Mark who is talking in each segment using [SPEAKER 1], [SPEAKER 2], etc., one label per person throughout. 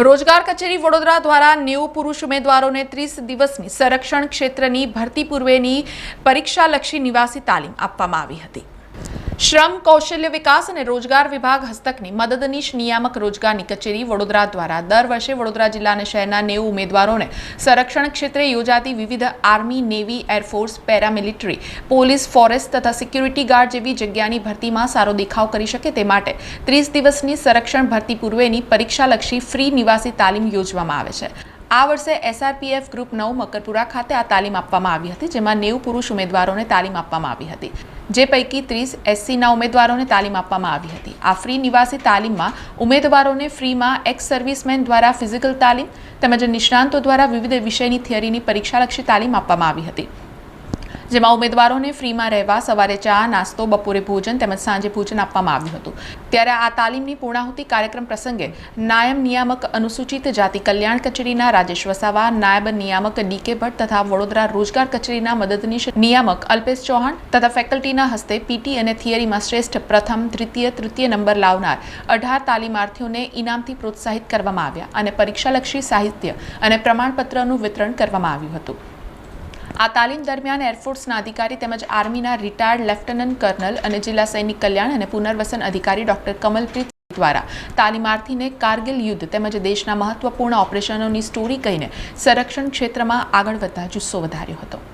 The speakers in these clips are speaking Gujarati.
[SPEAKER 1] રોજગાર કચેરી વડોદરા દ્વારા નેવું પુરુષ ઉમેદવારોને ત્રીસ દિવસની સંરક્ષણ ક્ષેત્રની ભરતી પૂર્વેની પરીક્ષાલક્ષી નિવાસી તાલીમ આપવામાં આવી હતી. શ્રમ, કૌશલ્ય વિકાસ અને રોજગાર વિભાગ હસ્તકની મદદનીશ નિયામક રોજગારની કચેરી વડોદરા દ્વારા. દર વર્ષે વડોદરા જિલ્લા અને શહેરના નેવું ઉમેદવારોને સંરક્ષણ ક્ષેત્રે યોજાતી વિવિધ army, navy air force paramilitary, police, forest તથા સિક્યુરિટી ગાર્ડ જેવી જગ્યાની ભરતીમાં સારો દેખાવ કરી શકે તે માટે ત્રીસ દિવસની સંરક્ષણ ભરતી પૂર્વેની પરીક્ષાલક્ષી ફ્રી નિવાસી તાલીમ યોજવામાં આવે છે. આ વર્ષે એસઆરપીએફ ગ્રુપ નવ મકરપુરા ખાતે આ તાલીમ આપવામાં આવી હતી, જેમાં નેવું પુરુષ ઉમેદવારોને તાલીમ આપવામાં આવી હતી. જે પૈકી ત્રીસ એસસીના ઉમેદવારોને તાલીમ આપવામાં આવી હતી. આ ફ્રી નિવાસી તાલીમમાં ઉમેદવારોને ફ્રીમાં એક્સ સર્વિસમેન દ્વારા ફિઝિકલ તાલીમ તેમજ નિષ્ણાંતો દ્વારા વિવિધ વિષયની થિયરીની પરીક્ષાલક્ષી તાલીમ આપવામાં આવી હતી. જેમાં ઉમેદવારોને ફ્રીમાં રહેવા, સવારે ચા, નાસ્તો, બપોરે ભોજન તેમજ સાંજે ભોજન આપવામાં આવ્યું હતું. ત્યારે આ તાલીમની પૂર્ણાહુતિ કાર્યક્રમ પ્રસંગે નાયબ નિયામક અનુસૂચિત જાતિ કલ્યાણ કચેરીના રાજેશ વસાવા, નાયબ નિયામક ડીકે ભટ્ટ તથા વડોદરા રોજગાર કચેરીના મદદનીશ નિયામક અલ્પેશ ચૌહાણ તથા ફેકલ્ટીના હસ્તે પીટી અને થિયરીમાં શ્રેષ્ઠ પ્રથમ તૃતીય તૃતીય નંબર લાવનાર અઢાર તાલીમાર્થીઓને ઇનામથી પ્રોત્સાહિત કરવામાં આવ્યા અને પરીક્ષાલક્ષી સાહિત્ય અને પ્રમાણપત્રનું વિતરણ કરવામાં આવ્યું હતું. આ તાલીમ દરમિયાન એરફોર્સના અધિકારી તેમજ આર્મીના રિટાયર્ડ લેફ્ટનન્ટ કર્નલ અને જિલ્લા સૈનિક કલ્યાણ અને પુનર્વસન અધિકારી ડોક્ટર કમલપ્રીત દ્વારા તાલીમાર્થીને કારગિલ યુદ્ધ તેમજ દેશના મહત્વપૂર્ણ ઓપરેશનોની સ્ટોરી કહીને સંરક્ષણ ક્ષેત્રમાં આગળ વધતા જુસ્સો વધાર્યો હતો.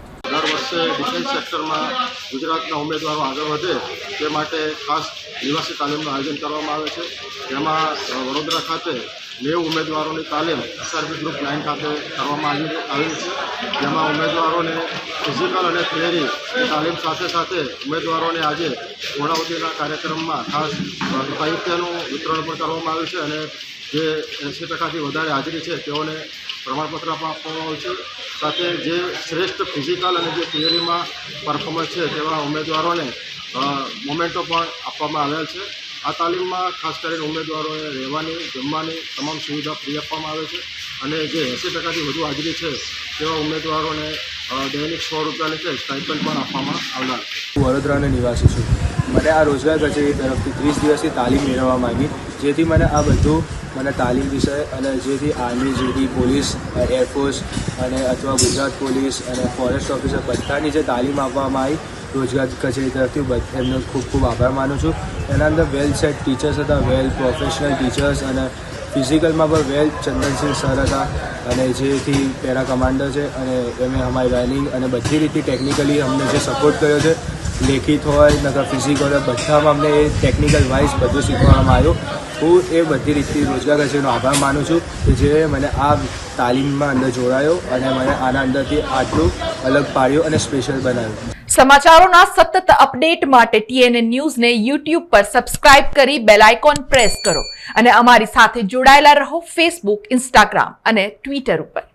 [SPEAKER 2] દર ડિફેન્સ સેક્ટરમાં ગુજરાતના ઉમેદવારો આગળ વધે તે માટે ખાસ નિવાસી તાલીમનું આયોજન કરવામાં આવે છે. જેમાં વડોદરા ખાતે નેવું ઉમેદવારોની તાલીમ એસઆરબી ગ્રુપ નાઇન ખાતે કરવામાં આવી આવેલી છે. જેમાં ઉમેદવારોને ફિઝિકલ અને થિયરી તાલીમ સાથે સાથે ઉમેદવારોને આજે પૂર્ણાવતીના કાર્યક્રમમાં ખાસ સાહિત્યનું વિતરણ પણ કરવામાં આવ્યું છે અને જે એંસી ટકાથી વધારે હાજરી છે તેઓને પ્રમાણપત્ર આપવામાં આવ્યું છે. સાથે જે શ્રેષ્ઠ ફિઝિકલ અને જે થિયરીમાં પરફોર્મન્સ છે તેવા ઉમેદવારોને મોમેન્ટો પણ આપવામાં આવેલ છે. આ તાલીમમાં ખાસ કરીને ઉમેદવારોને રહેવાની, જમવાની તમામ સુવિધા ફ્રી આપવામાં આવે છે અને જે એંસી ટકાથી વધુ હાજરી છે તેવા ઉમેદવારોને દૈનિક સો રૂપિયાની છે સ્ટાઇપન્ડ પણ આપવામાં આવનાર છે.
[SPEAKER 3] વડોદરાનો નિવાસી છું. મને આ રોજગાર કચેરી તરફથી ત્રીસ દિવસની તાલીમ મેળવવા માંગી, જેથી મને આ બધું, મને તાલીમ વિષય અને જેથી આર્મી જેથી પોલીસ એરફોર્સ અને અથવા ગુજરાત પોલીસ અને ફોરેસ્ટ ઓફિસર બધાની જે તાલીમ આપવામાં આવી, રોજગાર કચેરી તરફથી એમનો ખૂબ ખૂબ આભાર માનું છું. એના અંદર વેલ સેટ ટીચર્સ હતા વેલ પ્રોફેશનલ ટીચર્સ અને ફિઝિકલમાં પણ વેલ ચંદનસિંહ સર હતા અને જેથી પેરા કમાન્ડર છે અને એમણે અમારી રનિંગ અને બધી રીતે ટેકનિકલી અમને જે સપોર્ટ કર્યો છે લેખિત હોય, નકર ફિઝિકલ હોય બધામાં અમને એ ટેકનિકલ વાઇઝ બધું શીખવામાં આવ્યું. હું એ બધી રીતથી રોજગાર કચેરીનો આભાર માનું છું કે જે મને આ તાલીમમાં અંદર જોડાયો અને મને આના અંદરથી આટલું અલગ પાડ્યું અને સ્પેશિયલ બનાવ્યું.
[SPEAKER 1] સમાચારોના સતત અપડેટ માટે ટીએનએ ન્યૂઝને યુટ્યુબ પર સબસ્ક્રાઇબ કરી બેલ આઇકોન પ્રેસ કરો અને અમારી સાથે જોડાયેલા રહો ફેસબુક ઇન્સ્ટાગ્રામ અને ટ્વિટર ઉપર.